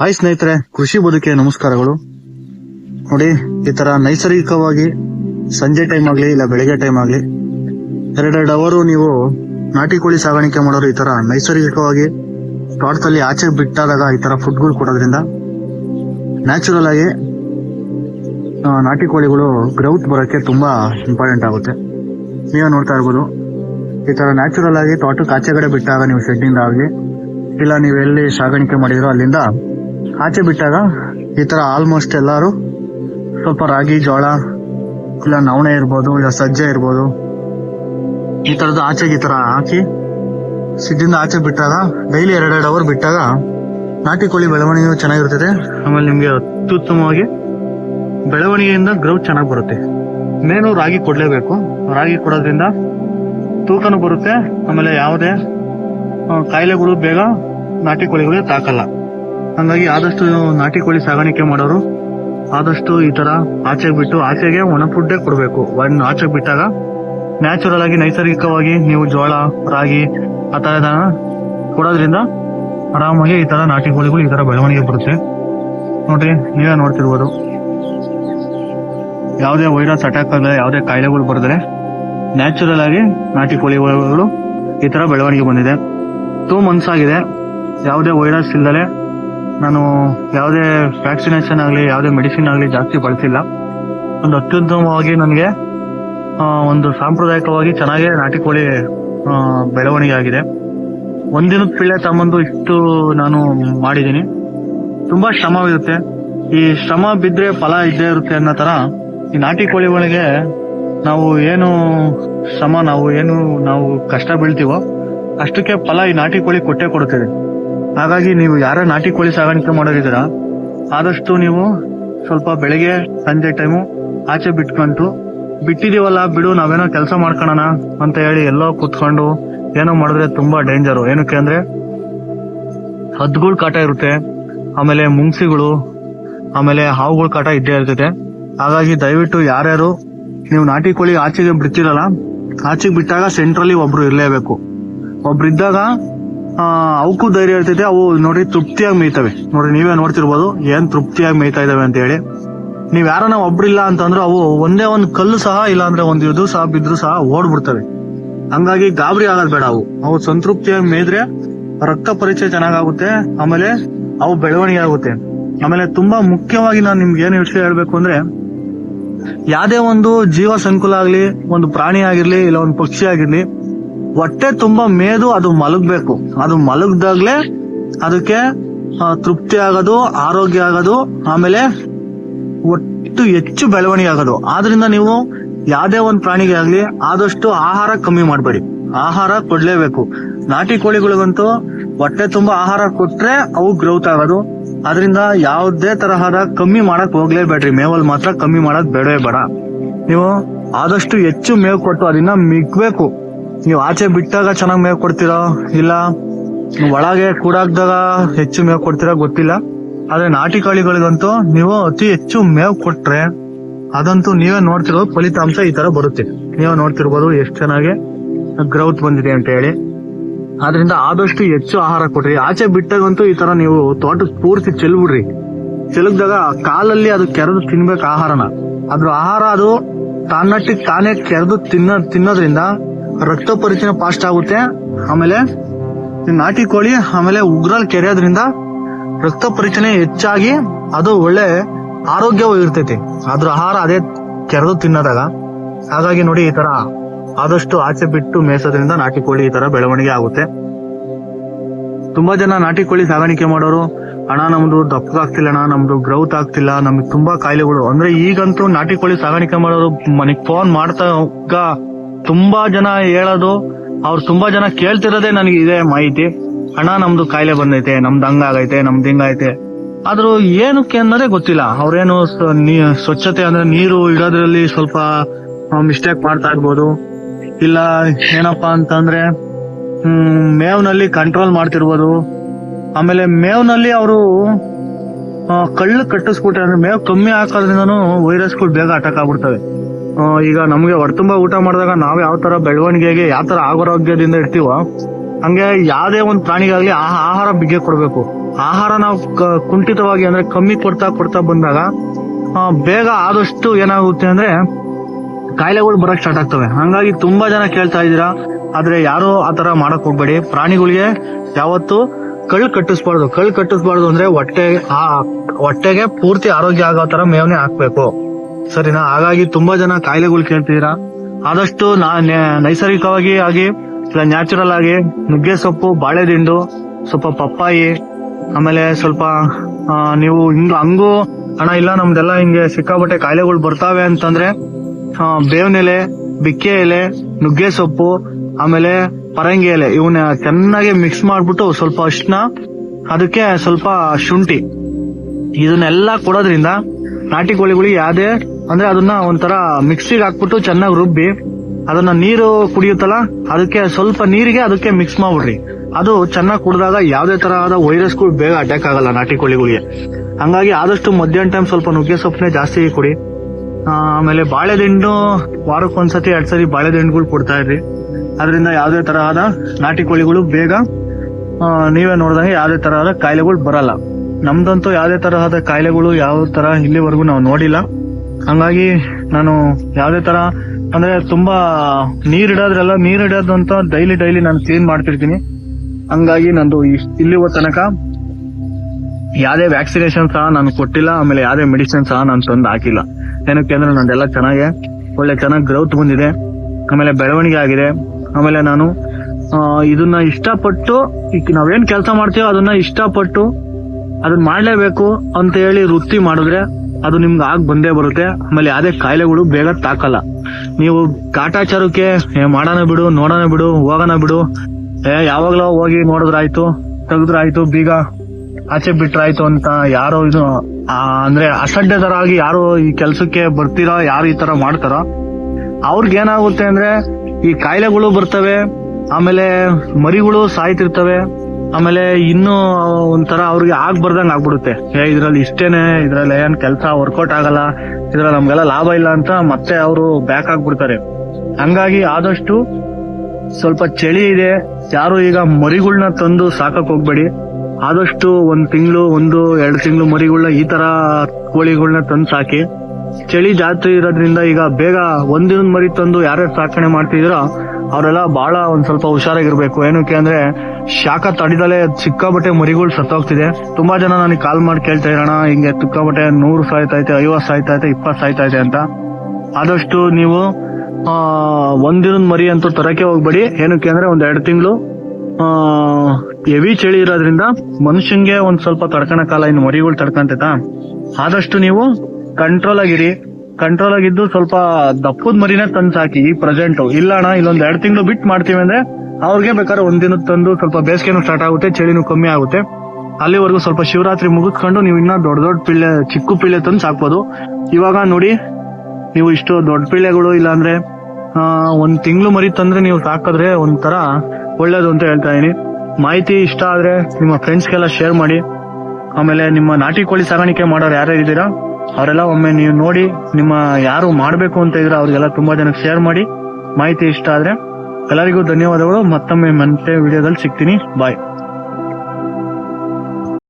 Hi ಸ್ನೇಹಿತರೆ, ಕೃಷಿ ಬದುಕಿಗೆ ನಮಸ್ಕಾರಗಳು. ನೋಡಿ, ಈ ತರ ನೈಸರ್ಗಿಕವಾಗಿ ಸಂಜೆ ಟೈಮ್ ಆಗ್ಲಿ, ಇಲ್ಲ ಬೆಳಗ್ಗೆ ಟೈಮ್ ಆಗ್ಲಿ, ಎರಡೆರಡು ಅವರು ನೀವು ನಾಟಿ ಕೋಳಿ ಸಾಗಾಣಿಕೆ ಮಾಡೋರು ಈ ತರ ನೈಸರ್ಗಿಕವಾಗಿ ತೋಟದಲ್ಲಿ ಆಚೆ ಬಿಟ್ಟಾದಾಗ ಈ ತರ ಫುಡ್ಗಳು ಕೊಡೋದ್ರಿಂದ ನ್ಯಾಚುರಲ್ ಆಗಿ ನಾಟಿ ಕೋಳಿಗಳು ಗ್ರೌತ್ ಬರೋಕ್ಕೆ ತುಂಬಾ ಇಂಪಾರ್ಟೆಂಟ್ ಆಗುತ್ತೆ. ನೀವೇ ನೋಡ್ತಾ ಇರ್ಬೋದು, ಈ ತರ ನ್ಯಾಚುರಲ್ ಆಗಿ ತೋಟಕ್ಕೆ ಆಚೆಗಡೆ ಬಿಟ್ಟಾಗ ನೀವು ಶೆಡ್ಡಿಂದ ಆಗಲಿ, ಇಲ್ಲ ನೀವು ಎಲ್ಲಿ ಸಾಗಾಣಿಕೆ ಮಾಡಿರೋ ಅಲ್ಲಿಂದ ಆಚೆ ಬಿಟ್ಟಾಗ ಈ ತರ ಆಲ್ಮೋಸ್ಟ್ ಎಲ್ಲರೂ ಸ್ವಲ್ಪ ರಾಗಿ, ಜೋಳ, ಇಲ್ಲ ನವಣೆ ಇರ್ಬೋದು, ಇಲ್ಲ ಸಜ್ಜೆ ಇರ್ಬೋದು, ಈ ತರದ ಆಚೆಗೆ ಈ ತರ ಹಾಕಿ ಸಿದ್ದಿಂದ ಆಚೆ ಬಿಟ್ಟಾಗ ಡೈಲಿ ಎರಡೆರಡು ಅವರ್ ಬಿಟ್ಟಾಗ ನಾಟಿ ಕೋಳಿ ಬೆಳವಣಿಗೆ ಚೆನ್ನಾಗಿರ್ತದೆ ಆಮೇಲೆ ನಿಮ್ಗೆ ಅತ್ಯುತ್ತಮವಾಗಿ ಬೆಳವಣಿಗೆಯಿಂದ ಗ್ರೌತ್ ಚೆನ್ನಾಗಿ ಬರುತ್ತೆ. ಮೇನು ರಾಗಿ ಕೊಡ್ಲೇಬೇಕು. ರಾಗಿ ಕೊಡೋದ್ರಿಂದ ತೂಕನೂ ಬರುತ್ತೆ. ಆಮೇಲೆ ಯಾವುದೇ ಕಾಯಿಲೆಗಳು ಬೇಗ ನಾಟಿ ಕೋಳಿಗಳಿಗೆ ತಾಕಲ್ಲ. ಹಂಗಾಗಿ ಆದಷ್ಟು ನಾಟಿ ಕೋಳಿ ಸಾಗಾಣಿಕೆ ಮಾಡೋರು, ಆದಷ್ಟು ಈ ತರ ಆಚೆಗೆ ಬಿಟ್ಟು ಆಚೆಗೆ ಒಣ ಫುಡ್ಡೇ ಕೊಡಬೇಕು. ಒಂದು ಆಚೆಗೆ ಬಿಟ್ಟಾಗ ನ್ಯಾಚುರಲ್ ಆಗಿ, ನೈಸರ್ಗಿಕವಾಗಿ ನೀವು ಜೋಳ, ರಾಗಿ, ಆ ತರ ಕೊಡೋದ್ರಿಂದ ಆರಾಮಾಗಿ ಈ ತರ ನಾಟಿ ಕೋಳಿಗಳು ಈ ತರ ಬೆಳವಣಿಗೆ ಬರುತ್ತೆ. ನೋಡ್ರಿ, ನೀವೇ ನೋಡ್ತಿರ್ಬೋದು. ಯಾವುದೇ ವೈರಸ್ ಅಟ್ಯಾಕ್ ಆದರೆ ಯಾವುದೇ ಕಾಯಿಲೆಗಳು ಬರೆದ್ರೆ ನ್ಯಾಚುರಲ್ ಆಗಿ ನಾಟಿ ಕೋಳಿಗಳು ಈ ತರ ಬೆಳವಣಿಗೆ ಬಂದಿದೆ. ಟೂ ಮಂತ್ಸ್ ಆಗಿದೆ. ಯಾವುದೇ ವೈರಸ್ ಇಲ್ಲದೆ ನಾನು ಯಾವುದೇ ವ್ಯಾಕ್ಸಿನೇಷನ್ ಆಗಲಿ, ಯಾವುದೇ ಮೆಡಿಸಿನ್ ಆಗಲಿ ಜಾಸ್ತಿ ಬಳಸಿಲ್ಲ. ಒಂದು ಅತ್ಯುತ್ತಮವಾಗಿ ನನಗೆ ಒಂದು ಸಾಂಪ್ರದಾಯಿಕವಾಗಿ ಚೆನ್ನಾಗಿ ನಾಟಿ ಕೋಳಿ ಬೆಳವಣಿಗೆ ಆಗಿದೆ. ಒಂದಿನದ ಪಿಳ್ಳೆ ತಮ್ಮಂದು ಇಷ್ಟು ನಾನು ಮಾಡಿದ್ದೀನಿ. ತುಂಬಾ ಶ್ರಮವಿರುತ್ತೆ ಈ ಶ್ರಮ ಬಿದ್ದರೆ ಫಲ ಇದ್ದೇ ಇರುತ್ತೆ ಅನ್ನೋ ತರ ಈ ನಾಟಿ ಕೋಳಿಗಳಿಗೆ ನಾವು ಏನು ಶ್ರಮ, ನಾವು ಏನು ನಾವು ಕಷ್ಟ ಬೀಳ್ತೀವೋ ಅಷ್ಟಕ್ಕೆ ಫಲ ಈ ನಾಟಿ ಕೋಳಿ ಕೊಟ್ಟೆ ಕೊಡುತ್ತದೆ ಹಾಗಾಗಿ ನೀವು ಯಾರ ನಾಟಿ ಕೋಳಿ ಸಾಗಾಣಿಕೆ ಮಾಡೋರಿದ್ದೀರಾ ಆದಷ್ಟು ನೀವು ಸ್ವಲ್ಪ ಬೆಳಿಗ್ಗೆ ಸಂಜೆ ಟೈಮು ಆಚೆ ಬಿಟ್ಕೊಂಡು ಬಿಟ್ಟಿದೀವಲ್ಲ ಬಿಡು ನಾವೇನೋ ಕೆಲಸ ಮಾಡ್ಕೊಳೋಣ ಅಂತ ಹೇಳಿ ಎಲ್ಲೋ ಕುತ್ಕೊಂಡು ಏನೋ ಮಾಡಿದ್ರೆ ತುಂಬಾ ಡೇಂಜರು ಏನಕ್ಕೆ ಅಂದ್ರೆ ಹದ್ದುಗಳ ಕಾಟ ಇರುತ್ತೆ ಆಮೇಲೆ ಮುಂಗ್ಸಿಗಳು ಆಮೇಲೆ ಹಾವುಗಳ ಕಾಟ ಇದ್ದೇ ಇರ್ತದೆ ಹಾಗಾಗಿ ದಯವಿಟ್ಟು ಯಾರ್ಯಾರು ನೀವು ನಾಟಿ ಕೋಳಿ ಆಚೆಗೆ ಬಿಡ್ತಿರಲ್ಲ ಆಚೆಗೆ ಬಿಟ್ಟಾಗ ಸೆಂಟ್ರಲ್ಲಿ ಒಬ್ರು ಇರಲೇಬೇಕು. ಒಬ್ರು ಇದ್ದಾಗ ಆ, ಅವಕ್ಕೂ ಧೈರ್ಯ ಇರ್ತೈತೆ ಅವು ನೋಡಿ ತೃಪ್ತಿಯಾಗಿ ಮೇಯ್ತವೆ. ನೋಡಿ ನೀವೇ ನೋಡ್ತಿರ್ಬೋದು ಏನ್ ತೃಪ್ತಿಯಾಗಿ ಮೇಯ್ತಾ ಇದಾವೆ ಅಂತ ಹೇಳಿ. ನೀವ್ ಯಾರನ್ನ ಒಬ್ರಿಲ್ಲ ಅಂತಂದ್ರೆ ಅವು ಒಂದೇ ಒಂದ್ ಕಲ್ಲು ಸಹ ಇಲ್ಲ ಅಂದ್ರೆ ಒಂದ್ ಇದು ಸಹ ಬಿದ್ರು ಸಹ ಓಡ್ಬಿಡ್ತವೆ. ಹಂಗಾಗಿ ಗಾಬರಿ ಆಗೋದ್ ಬೇಡ ಅವು. ಅವು ಸಂತೃಪ್ತಿಯಾಗಿ ಮೇಯ್ದ್ರೆ ರಕ್ತ ಪರೀಕ್ಷೆ ಚೆನ್ನಾಗಾಗುತ್ತೆ. ಆಮೇಲೆ ಅವು ಬೆಳವಣಿಗೆ ಆಗುತ್ತೆ. ಆಮೇಲೆ ತುಂಬಾ ಮುಖ್ಯವಾಗಿ ನಾನು ನಿಮ್ಗೆ ಏನು ವಿಷಯ ಹೇಳ್ಬೇಕು ಅಂದ್ರೆ, ಯಾವ್ದೇ ಒಂದು ಜೀವ ಸಂಕುಲ ಆಗ್ಲಿ, ಒಂದು ಪ್ರಾಣಿ ಆಗಿರ್ಲಿ, ಇಲ್ಲ ಒಂದು ಪಕ್ಷಿ ಆಗಿರ್ಲಿ ಹೊಟ್ಟೆ ತುಂಬಾ ಮೇದು, ಅದು ಮಲಗ್ಬೇಕು. ಅದು ಮಲಗ್ದಾಗ್ಲೇ ಅದಕ್ಕೆ ತೃಪ್ತಿ ಆಗೋದು, ಆರೋಗ್ಯ ಆಗೋದು, ಆಮೇಲೆ ಒಟ್ಟು ಹೆಚ್ಚು ಬೆಳವಣಿಗೆ ಆಗೋದು. ಆದ್ರಿಂದ ನೀವು ಯಾವ್ದೇ ಒಂದು ಪ್ರಾಣಿಗೆ ಆಗ್ಲಿ, ಆದಷ್ಟು ಆಹಾರ ಕಮ್ಮಿ ಮಾಡಬೇಡಿ. ಆಹಾರ ಕೊಡ್ಲೇಬೇಕು. ನಾಟಿ ಕೋಳಿಗಳಿಗಂತೂ ಹೊಟ್ಟೆ ತುಂಬಾ ಆಹಾರ ಕೊಟ್ರೆ ಅವು ಗ್ರೌತ್ ಆಗೋದು. ಅದರಿಂದ ಯಾವುದೇ ತರಹದ ಕಮ್ಮಿ ಮಾಡಕ್ ಹೋಗ್ಲೇಬೇಡ್ರಿ. ಮೇವಲ್ ಮಾತ್ರ ಕಮ್ಮಿ ಮಾಡಕ್ ಬೇಡವೇ ಬೇಡ. ನೀವು ಆದಷ್ಟು ಹೆಚ್ಚು ಮೇವು ಕೊಟ್ಟು ಅದನ್ನ ಮಿಗ್ಬೇಕು. ನೀವು ಆಚೆ ಬಿಟ್ಟಾಗ ಚೆನ್ನಾಗಿ ಮೇವು ಕೊಡ್ತೀರಾ? ಇಲ್ಲ ಒಳಗೆ ಕೂಡಾಕ್ದಾಗ ಹೆಚ್ಚು ಮೇವು ಕೊಡ್ತೀರಾ ಗೊತ್ತಿಲ್ಲ. ಆದ್ರೆ ನಾಟಿ ಕಾಳಿಗಳಿಗಂತೂ ನೀವು ಅತಿ ಹೆಚ್ಚು ಮೇವು ಕೊಟ್ರೆ ಅದಂತೂ ನೀವೇ ನೋಡ್ತಿರೋ ಫಲಿತಾಂಶ ಈ ತರ ಬರುತ್ತೆ. ನೀವೇ ನೋಡ್ತಿರ್ಬೋದು ಎಷ್ಟು ಚೆನ್ನಾಗಿ ಗ್ರೌತ್ ಬಂದಿದೆ ಅಂತ ಹೇಳಿ. ಆದ್ರಿಂದ ಆದಷ್ಟು ಹೆಚ್ಚು ಆಹಾರ ಕೊಡ್ರಿ. ಆಚೆ ಬಿಟ್ಟಾಗಂತೂ ಈ ತರ ನೀವು ತೋಟ ಪೂರ್ತಿ ಚೆಲ್ಬಿಡ್ರಿ. ಚೆಲುಗ್ದಾಗ ಕಾಲಲ್ಲಿ ಅದು ಕೆರೆದು ತಿನ್ಬೇಕು ಆಹಾರನ. ಅದ್ರ ಆಹಾರ ಅದು ತಾನಟ್ಟಿಗೆ ತಾನೇ ಕೆರೆದು ತಿನ್ನ, ತಿನ್ನೋದ್ರಿಂದ ರಕ್ತ ಪರಿಚಯ ಫಾಸ್ಟ್ ಆಗುತ್ತೆ. ಆಮೇಲೆ ನಾಟಿ ಕೋಳಿ, ಆಮೇಲೆ ಉಗ್ರಲ್ ಕೆರೆಯೋದ್ರಿಂದ ರಕ್ತ ಪರಿಚಯ ಹೆಚ್ಚಾಗಿ ಅದು ಒಳ್ಳೆ ಆರೋಗ್ಯವಾಗಿರ್ತೈತಿ ಅದ್ರ ಆಹಾರ ಅದೇ ಕೆರೆದು ತಿನ್ನೋದಾಗ. ಹಾಗಾಗಿ ನೋಡಿ ಈ ತರ ಆದಷ್ಟು ಆಚೆ ಬಿಟ್ಟು ಮೇಯಿಸೋದ್ರಿಂದ ನಾಟಿ ಕೋಳಿ ಈ ತರ ಬೆಳವಣಿಗೆ ಆಗುತ್ತೆ. ತುಂಬಾ ಜನ ನಾಟಿ ಕೋಳಿ ಸಾಗಾಣಿಕೆ ಮಾಡೋರು, ಅಣ್ಣ, ನಮ್ದು ದಪ್ಪಗಾಗ್ತಿಲ್ಲ ಅಣ್ಣ, ನಮ್ದು ಗ್ರೌತ್ ಆಗ್ತಿಲ್ಲ, ನಮ್ಗೆ ತುಂಬಾ ಕಾಯಿಲೆಗಳು. ಅಂದ್ರೆ ಈಗಂತೂ ನಾಟಿ ಕೋಳಿ ಸಾಗಾಣಿಕೆ ಮಾಡೋರು ಮನೆಗ್ ಫೋನ್ ಮಾಡ್ತಾ ತುಂಬಾ ಜನ ಹೇಳೋದು, ಅವ್ರು ತುಂಬಾ ಜನ ಕೇಳ್ತಿರೋದೇ ನನಗೆ ಇದೆ ಮಾಹಿತಿ. ಅಣ್ಣ ನಮ್ದು ಕಾಯಿಲೆ ಬಂದೈತೆ, ನಮ್ದು ಹಂಗಾಗೈತೆ ನಮ್ದು ಹಿಂಗೈತೆ ಆದ್ರೂ ಏನಕ್ಕೆ ಅನ್ನೋದೇ ಗೊತ್ತಿಲ್ಲ. ಅವ್ರೇನು ಸ್ವಚ್ಛತೆ ಅಂದ್ರೆ ನೀರು ಇಡೋದ್ರಲ್ಲಿ ಸ್ವಲ್ಪ ಮಿಸ್ಟೇಕ್ ಮಾಡ್ತಾ ಇರ್ಬೋದು. ಇಲ್ಲ ಏನಪ್ಪಾ ಅಂತಂದ್ರೆ, ಹ್ಮ್, ಮೇವ್ನಲ್ಲಿ ಕಂಟ್ರೋಲ್ ಮಾಡ್ತಿರ್ಬೋದು. ಆಮೇಲೆ ಮೇವ್ನಲ್ಲಿ ಅವರು ಕಳ್ಳು ಕಟ್ಟಿಸ್ಬಿಟ್ರೆ ಅಂದ್ರೆ ಮೇವ್ ಕಮ್ಮಿ ಹಾಕೋದ್ರಿಂದನೂ ವೈರಸ್ಗಳು ಬೇಗ ಅಟ್ಯಾಕ್ ಆಗ್ಬಿಡ್ತವೆ. ಈಗ ನಮ್ಗೆ ಹೊರತುಂಬ ಊಟ ಮಾಡಿದಾಗ ನಾವ್ ಯಾವ ತರ ಬೆಳವಣಿಗೆಗೆ ಯಾವ ತರ ಆರೋಗ್ಯದಿಂದ ಇರ್ತೀವೋ, ಹಂಗೆ ಯಾವ್ದೇ ಒಂದು ಪ್ರಾಣಿಗಾಗ್ಲಿ ಆ- ಆಹಾರ ಬಿಗ್ಗೆ ಕೊಡ್ಬೇಕು. ಆಹಾರ ನಾವು ಕುಂಠಿತವಾಗಿ ಅಂದ್ರೆ ಕಮ್ಮಿ ಕೊಡ್ತಾ ಕೊಡ್ತಾ ಬಂದಾಗ ಬೇಗ ಆದಷ್ಟು ಏನಾಗುತ್ತೆ ಅಂದ್ರೆ ಕಾಯಿಲೆಗಳು ಬರಕ್ ಸ್ಟಾರ್ಟ್ ಆಗ್ತವೆ. ಹಂಗಾಗಿ ತುಂಬಾ ಜನ ಕೇಳ್ತಾ ಇದ್ದೀರಾ, ಆದ್ರೆ ಯಾರು ಆತರ ಮಾಡಕ್ ಹೋಗ್ಬೇಡಿ. ಪ್ರಾಣಿಗಳಿಗೆ ಯಾವತ್ತು ಕಳ್ಳು ಕಟ್ಟಿಸ್ಬಾರ್ದು. ಕಳ್ಳು ಕಟ್ಟಿಸ್ಬಾರ್ದು ಅಂದ್ರೆ ಹೊಟ್ಟೆ ಹೊಟ್ಟೆಗೆ ಪೂರ್ತಿ ಆರೋಗ್ಯ ಆಗೋ ತರ ಮೇವನೆ ಹಾಕ್ಬೇಕು. ಸರಿನಾ ಹಾಗಾಗಿ ತುಂಬಾ ಜನ ಕಾಯಿಲೆಗಳು ಕೇಳ್ತಿದ್ದೀರಾ? ಆದಷ್ಟು ನಾ ನೈಸರ್ಗಿಕವಾಗಿ ಆಗಿ, ಇಲ್ಲ ನ್ಯಾಚುರಲ್ ಆಗಿ, ನುಗ್ಗೆ ಸೊಪ್ಪು, ಬಾಳೆದಿಂಡು, ಸ್ವಲ್ಪ ಪಪ್ಪಾಯಿ, ಆಮೇಲೆ ಸ್ವಲ್ಪ ನೀವು ಹಿಂಗ ಹಂಗು, ಹಣ ಇಲ್ಲ, ನಮ್ದೆಲ್ಲ ಹಿಂಗೆ ಸಿಕ್ಕಾಬಟ್ಟೆ ಕಾಯಿಲೆಗಳು ಬರ್ತಾವೆ ಅಂತಂದ್ರೆ ಬೇವಿನೆಲೆ ಬಿಕ್ಕೆ ಎಲೆ, ನುಗ್ಗೆ ಸೊಪ್ಪು, ಆಮೇಲೆ ಪರಂಗಿ ಎಲೆ ಇವನ್ನ ಚೆನ್ನಾಗಿ ಮಿಕ್ಸ್ ಮಾಡ್ಬಿಟ್ಟು ಸ್ವಲ್ಪ ಅರ್ಶಿನ ಅದಕ್ಕೆ ಸ್ವಲ್ಪ ಶುಂಠಿ. ಇದನ್ನೆಲ್ಲ ಕೊಡೋದ್ರಿಂದ ನಾಟಿ ಕೋಳಿಗಳಿಗೆ ಯಾವ್ದೇ ಅಂದ್ರೆ ಅದನ್ನ ಒಂಥರ ಮಿಕ್ಸಿಗೆ ಹಾಕ್ಬಿಟ್ಟು ಚೆನ್ನಾಗಿ ರುಬ್ಬಿ, ಅದನ್ನ ನೀರು ಕುಡಿಯುತ್ತಲ್ಲ, ಅದಕ್ಕೆ ಸ್ವಲ್ಪ ನೀರಿಗೆ ಅದಕ್ಕೆ ಮಿಕ್ಸ್ ಮಾಡ್ಬಿಡ್ರಿ. ಅದು ಚೆನ್ನಾಗಿ ಕುಡಿದಾಗ ಯಾವ್ದೇ ತರಹದ ವೈರಸ್ಗಳು ಬೇಗ ಅಟ್ಯಾಕ್ ಆಗಲ್ಲ ನಾಟಿ ಕೋಳಿಗಳಿಗೆ. ಹಂಗಾಗಿ ಆದಷ್ಟು ಮಧ್ಯಾಹ್ನ ಟೈಮ್ ಸ್ವಲ್ಪ ನುಗ್ಗೆ ಸೊಪ್ಪನೆ ಜಾಸ್ತಿ ಕೊಡಿ. ಆಮೇಲೆ ಬಾಳೆದಿಂಡು ವಾರಕ್ಕೊಂದ್ಸತಿ ಎರಡ್ ಸರಿ ಬಾಳೆದಿಂಡುಗಳು ಕೊಡ್ತಾ ಇರ್ರಿ. ಅದರಿಂದ ಯಾವ್ದೇ ತರಹದ ನಾಟಿ ಕೋಳಿಗಳು ಬೇಗ ನೀವೇ ನೋಡಿದಂಗೆ ಯಾವ್ದೇ ತರಹದ ಕಾಯಿಲೆಗಳು ಬರಲ್ಲ. ನಮ್ದಂತೂ ಯಾವ್ದೇ ತರಹದ ಕಾಯಿಲೆಗಳು ಯಾವ ತರ ಇಲ್ಲಿವರೆಗೂ ನಾವು ನೋಡಿಲ್ಲ. ಹಂಗಾಗಿ ನಾನು ಯಾವ್ದೇ ತರ, ಅಂದ್ರೆ ತುಂಬಾ ನೀರ್ ಇಡೋದ್ರೆಲ್ಲ ನೀರ್ ಇಡೋದಂತ ಡೈಲಿ ಡೈಲಿ ನಾನು ಕ್ಲೀನ್ ಮಾಡ್ತಿರ್ತೀನಿ. ಹಂಗಾಗಿ ನಂದು ಇಲ್ಲಿವ ತನಕ ಯಾವ್ದೇ ವ್ಯಾಕ್ಸಿನೇಷನ್ ಸಹ ನಾನು ಕೊಟ್ಟಿಲ್ಲ, ಆಮೇಲೆ ಯಾವ್ದೇ ಮೆಡಿಸಿನ್ ಸಹ ನಾನು ತಂದು ಹಾಕಿಲ್ಲ. ಏನಕ್ಕೆ ಅಂದ್ರೆ ನಂದೆಲ್ಲ ಚೆನ್ನಾಗೆ, ಒಳ್ಳೆ ಚೆನ್ನಾಗಿ ಗ್ರೌತ್ ಬಂದಿದೆ. ಆಮೇಲೆ ಬೆಳವಣಿಗೆ ಆಗಿದೆ. ಆಮೇಲೆ ನಾನು ಇದನ್ನ ಇಷ್ಟಪಟ್ಟು ಈಗ ನಾವೇನ್ ಕೆಲಸ ಮಾಡ್ತೀವೋ ಅದನ್ನ ಇಷ್ಟಪಟ್ಟು ಅದನ್ನ ಮಾಡ್ಲೇಬೇಕು ಅಂತ ಹೇಳಿ ವೃತ್ತಿ ಮಾಡಿದ್ರೆ ಅದು ನಿಮ್ಗೆ ಆಗ ಬಂದೇ ಬರುತ್ತೆ. ಆಮೇಲೆ ಯಾವುದೇ ಕಾಯಿಲೆಗಳು ಬೇಗ ತಾಕಲ್ಲ. ನೀವು ಕಾಟಾಚಾರಕ್ಕೆ ಮಾಡೋಣ ಬಿಡು, ನೋಡೋಣ ಬಿಡು, ಹೋಗೋಣ ಬಿಡು. ಏ, ಯಾವಾಗ್ಲೋ ಹೋಗಿ ನೋಡಿದ್ರಾಯ್ತು, ತೆಗೆದ್ರಾಯ್ತು, ಬೀಗ ಆಚೆ ಬಿಟ್ರಾಯ್ತು ಅಂತ ಯಾರೋ ಇದು ಅಂದ್ರೆ ಅಸಡ್ಡೆತರಾಗಿ ಯಾರು ಈ ಕೆಲ್ಸಕ್ಕೆ ಬರ್ತೀರೋ, ಯಾರು ಈ ತರ ಮಾಡ್ತಾರೋ? ಅವ್ರಿಗೇನಾಗುತ್ತೆ ಅಂದ್ರೆ, ಈ ಕಾಯಿಲೆಗಳು ಬರ್ತವೆ, ಆಮೇಲೆ ಮರಿಗಳು ಸಾಯ್ತಿರ್ತವೆ ಆಮೇಲೆ ಇನ್ನು ಒಂಥರ ಅವ್ರಿಗೆ ಆಗ್ ಬರ್ದಂಗ್ ಆಗ್ಬಿಡುತ್ತೆ. ಏ, ಇದ್ರಲ್ಲಿ ಇಷ್ಟೇನೆ, ಇದ್ರಲ್ಲಿ ಏನ್ ಕೆಲಸ ವರ್ಕೌಟ್ ಆಗಲ್ಲ, ಇದ್ರಲ್ಲಿ ನಮ್ಗೆಲ್ಲ ಲಾಭ ಇಲ್ಲ ಅಂತ ಮತ್ತೆ ಅವರು ಬ್ಯಾಕ್ ಆಗ್ಬಿಡ್ತಾರೆ. ಹಂಗಾಗಿ ಆದಷ್ಟು ಸ್ವಲ್ಪ ಚಳಿ ಇದೆ, ಯಾರು ಈಗ ಮರಿಗಳನ್ನ ತಂದು ಸಾಕಕ್ ಹೋಗ್ಬೇಡಿ. ಆದಷ್ಟು ಒಂದ್ ತಿಂಗಳು, ಒಂದು, ಎರಡು ತಿಂಗಳು ಮರಿಗಳನ್ನ ಈ ತರ ಕೋಳಿಗಳನ್ನ ತಂದು ಸಾಕಿ. ಚಳಿ ಜಾಸ್ತಿ ಇರೋದ್ರಿಂದ ಈಗ ಬೇಗ ಒಂದಿನ ಮರಿ ತಂದು ಯಾರ್ಯಾರು ಸಾಕಣೆ ಮಾಡ್ತಿದ್ದೀರೋ ಅವರೆಲ್ಲ ಬಹಳ ಒಂದ್ ಸ್ವಲ್ಪ ಹುಷಾರಾಗಿರ್ಬೇಕು. ಏನಕ್ಕೆ ಅಂದ್ರೆ ಶಾಖ ತಡಿದಲೆ ಸಿಕ್ಕಾಬಟ್ಟೆ ಮರಿಗಳು ಸತ್ತೋಗ್ತಿದೆ. ತುಂಬಾ ಜನ ನನಗೆ ಕಾಲ್ ಮಾಡಿ ಕೇಳ್ತಾ ಇರೋಣ ಹಿಂಗೆ ಸಿಕ್ಕಾಬಟ್ಟೆ ನೂರು ಸಾಯ್ತೈತೆ ಐವತ್ ಸಾಯ್ತೈತೆ ಇಪ್ಪತ್ ಸಾಯ್ತೈತೆ ಅಂತ. ಆದಷ್ಟು ನೀವು ಒಂದಿನದ ಮರಿ ಅಂತೂ ತರಕ್ಕೆ ಹೋಗ್ಬೇಡಿ. ಏನಕ್ಕೆ ಅಂದ್ರೆ ಒಂದ್ ಎರಡು ತಿಂಗಳು ಹೆವಿ ಚಳಿ ಇರೋದ್ರಿಂದ ಮನುಷ್ಯಂಗೆ ಒಂದ್ ಸ್ವಲ್ಪ ತಡ್ಕಣಕ್ಕಾಲ ಇನ್ನು ಮರಿಗಳು ತಡ್ಕಂತೈತಾ ಆದಷ್ಟು ನೀವು ಕಂಟ್ರೋಲ್ ಆಗಿರಿ. ಕಂಟ್ರೋಲ್ ಆಗಿದ್ದು ಸ್ವಲ್ಪ ದಪ್ಪದ ಮರಿನೇ ತಂದು ಸಾಕಿ ಈ ಪ್ರೆಸೆಂಟ್ ಇಲ್ಲ ಅಣ್ಣ, ಇಲ್ಲೊಂದ್ ಎರಡು ತಿಂಗಳು ಬಿಟ್ಟು ಮಾಡ್ತೀವಿ ಅಂದ್ರೆ ಅವ್ರಿಗೆ ಬೇಕಾದ್ರೆ ಒಂದಿನದ ತಂದು ಸ್ವಲ್ಪ ಬೇಸಿಗೆನೂ ಸ್ಟಾರ್ಟ್ ಆಗುತ್ತೆ, ಚಳಿನೂ ಕಮ್ಮಿ ಆಗುತ್ತೆ. ಅಲ್ಲಿವರೆಗೂ ಸ್ವಲ್ಪ ಶಿವರಾತ್ರಿ ಮುಗಿಸ್ಕೊಂಡು ನೀವು ಇನ್ನ ದೊಡ್ಡ ದೊಡ್ಡ ಪಿಳ್ಳೆ, ಚಿಕ್ಕ ಪಿಳ್ಳೆ ತಂದು ಸಾಕ್ಬೋದು. ಇವಾಗ ನೋಡಿ, ನೀವು ಇಷ್ಟು ದೊಡ್ಡ ಪಿಳ್ಳೆಗಳು ಇಲ್ಲ ಅಂದ್ರೆ ಒಂದ್ ತಿಂಗಳು ಮರಿ ತಂದ್ರೆ ನೀವು ಸಾಕಿದ್ರೆ ಒಂಥರ ಒಳ್ಳೇದು ಅಂತ ಹೇಳ್ತಾ ಇದೀನಿ. ಮಾಹಿತಿ ಇಷ್ಟ ಆದ್ರೆ ನಿಮ್ಮ ಫ್ರೆಂಡ್ಸ್ಗೆಲ್ಲ ಶೇರ್ ಮಾಡಿ. ಆಮೇಲೆ ನಿಮ್ಮ ನಾಟಿ ಕೋಳಿ ಸಾಗಾಣಿಕೆ ಮಾಡೋರು ಯಾರ್ಯಾರು ಇದ್ದೀರಾ ಅವರೆಲ್ಲ ಒಮ್ಮೆ ನೀವು ನೋಡಿ ನಿಮ್ಮ ಯಾರು ಮಾಡಬೇಕು ಅಂತ ಇದ್ರೆ ಅವ್ರಿಗೆಲ್ಲ ತುಂಬಾ ಜನಕ್ಕೆ ಶೇರ್ ಮಾಡಿ. ಮಾಹಿತಿ ಇಷ್ಟ ಆದ್ರೆ ಎಲ್ಲರಿಗೂ ಧನ್ಯವಾದಗಳು. ಮತ್ತೊಮ್ಮೆ ಮತ್ತೆ ವಿಡಿಯೋದಲ್ಲಿ ಸಿಗ್ತೀನಿ. ಬಾಯ್